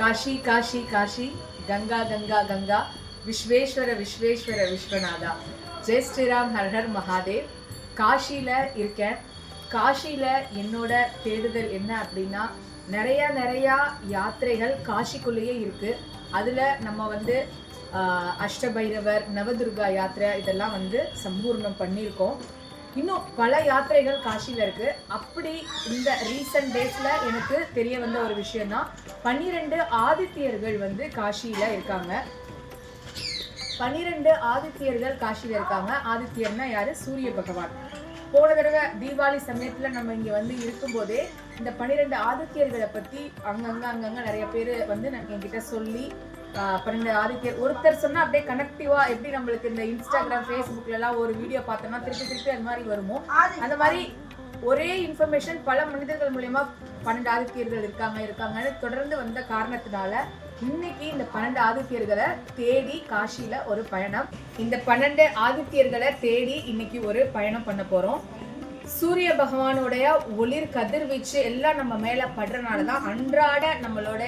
Cauchy Kashi Kashi. Ganga Ganga Ganga. Vishweshwara Vishweshwara Vishwanatha. ஜெய் ஸ்ரீராம் ஹர்ஹர் மகாதேவ். காஷியில் இருக்கேன். காஷியில் என்னோட தேடுதல் என்ன அப்படின்னா நிறையா நிறையா யாத்திரைகள் காஷிக்குள்ளேயே இருக்குது அதில் நம்ம வந்து அஷ்டபைரவர் நவதுர்கா யாத்திரை இதெல்லாம் வந்து சம்பூர்ணம் பண்ணியிருக்கோம். இன்னும் பல யாத்திரைகள் காஷியில் இருக்கு. அப்படி இந்த ரீசன்ட் டேஸ்ல எனக்கு தெரிய வந்த ஒரு விஷயம் தான் பன்னிரெண்டு ஆதித்யர்கள் வந்து காஷியில இருக்காங்க. பன்னிரெண்டு ஆதித்யர்கள் காஷியில இருக்காங்க. ஆதித்யர்னா யாரு? சூரிய பகவான். போன தடவை தீபாவளி சமயத்துல நம்ம இங்க வந்து இருக்கும்போதே இந்த பன்னிரெண்டு ஆதித்யர்களை பத்தி அங்கங்க அங்கங்க நிறைய பேர் வந்து நான் என்கிட்ட சொல்லி பன்னெண்டு ஆதித்யர் ஒருத்தர் சொன்னா அப்படியே கனெக்டிவா எப்படி நம்மளுக்கு இந்த இன்ஸ்டாகிராம் ஃபேஸ்புக்லலாம் ஒரு வீடியோ பார்த்தோம்னா திருப்பி திருப்பி அது மாதிரி வருமோ? அந்த மாதிரி ஒரே இன்ஃபர்மேஷன் பல மனிதர்கள் மூலயமா பன்னெண்டு ஆதித்யர்கள் இருக்காங்க இருக்காங்கன்னு தொடர்ந்து வந்த காரணத்தினால இன்னைக்கு இந்த பன்னெண்டு ஆதித்யர்களை தேடி காஷியில ஒரு பயணம். இந்த பன்னெண்டு ஆதித்யர்களை தேடி இன்னைக்கு ஒரு பயணம் பண்ண போறோம். சூரிய பகவானுடைய ஒளிர் கதிர்வீச்சு எல்லாம் நம்ம மேல படுறனால தான் அன்றாட நம்மளோட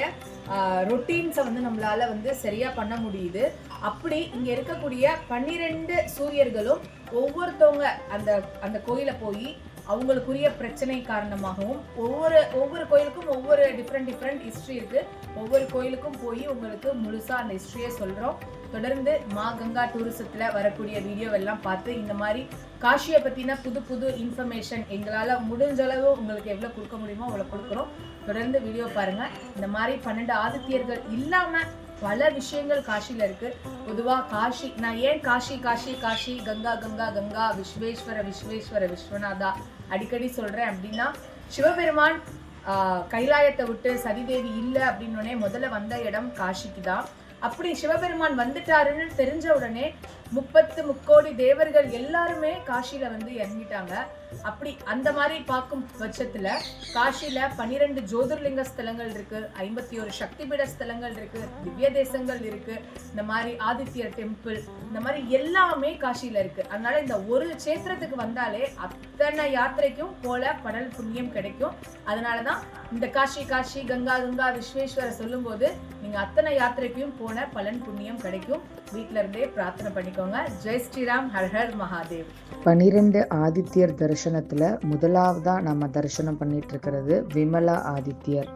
ரொட்டீன்ஸை வந்து நம்மளால வந்து சரியாக பண்ண முடியுது. அப்படி இங்கே இருக்கக்கூடிய பன்னிரெண்டு சூரியர்களும் ஒவ்வொருத்தவங்க அந்த அந்த கோயிலை போய் அவங்களுக்குரிய பிரச்சனை காரணமாகவும் ஒவ்வொரு ஒவ்வொரு கோயிலுக்கும் ஒவ்வொரு டிஃப்ரெண்ட் டிஃப்ரெண்ட் ஹிஸ்ட்ரி இருக்குது ஒவ்வொரு கோயிலுக்கும் போய் உங்களுக்கு முழுசாக அந்த ஹிஸ்ட்ரியை சொல்கிறோம் தொடர்ந்து மா கங்கா டூரிசத்தில் வரக்கூடிய வீடியோ எல்லாம் பார்த்து இந்த மாதிரி காஷியை பற்றின புது புது இன்ஃபர்மேஷன் எங்களால் முடிஞ்ச அளவு உங்களுக்கு எவ்வளோ கொடுக்க முடியுமோ அவ்வளோ கொடுக்குறோம். தொடர்ந்து வீடியோ பாருங்கள் இந்த மாதிரி பன்னெண்டு ஆதித்யர்கள் இல்லாமல் பல விஷயங்கள் காஷியில் இருக்கு. பொதுவா காஷி நான் ஏன் காஷி காஷி காஷி கங்கா கங்கா கங்கா விஸ்வேஸ்வர விஸ்வேஸ்வர விஸ்வநாதா அடிக்கடி சொல்றேன் அப்படின்னா சிவபெருமான் ஆஹ், கைலாயத்தை விட்டு சதிதேவி இல்லை அப்படின்னோடனே முதல்ல வந்த இடம் காஷிக்கு தான். அப்படி சிவபெருமான் வந்துட்டாருன்னு தெரிஞ்ச உடனே முப்பத்து முக்கோடி தேவர்கள் எல்லாருமே காஷியில வந்து இறங்கிட்டாங்க. அப்படி அந்த மாதிரி பார்க்கும் பட்சத்துல காஷியில பன்னிரெண்டு ஜோதிர்லிங்க ஸ்தலங்கள் இருக்கு ஐம்பத்தி ஒரு சக்தி பீட ஸ்தலங்கள் இருக்கு திவ்ய தேசங்கள் இருக்கு இந்த மாதிரி ஆதித்யர் டெம்பிள் இந்த மாதிரி எல்லாமே காஷியில இருக்கு. அதனால இந்த ஒரு கஷேத்திரத்துக்கு வந்தாலே அத்தனை யாத்திரைக்கும் போல படல் புண்ணியம் கிடைக்கும். அதனாலதான் இந்த காஷி காஷி கங்கா கங்கா விஸ்வேஸ்வர சொல்லும்போது நீங்கள் அத்தனை யாத்திரைக்கும் போன பலன் புண்ணியம் கிடைக்கும். வீட்டில இருந்தே பிரார்த்தனை பண்ணிக்கோங்க. Jai Shriram her her Mahadev. பனிரெண்டு ஆதித்யர் தரிசனத்தில் முதலாவதாக நம்ம தரிசனம் பண்ணிட்டு இருக்கிறது விமலா ஆதித்யர்.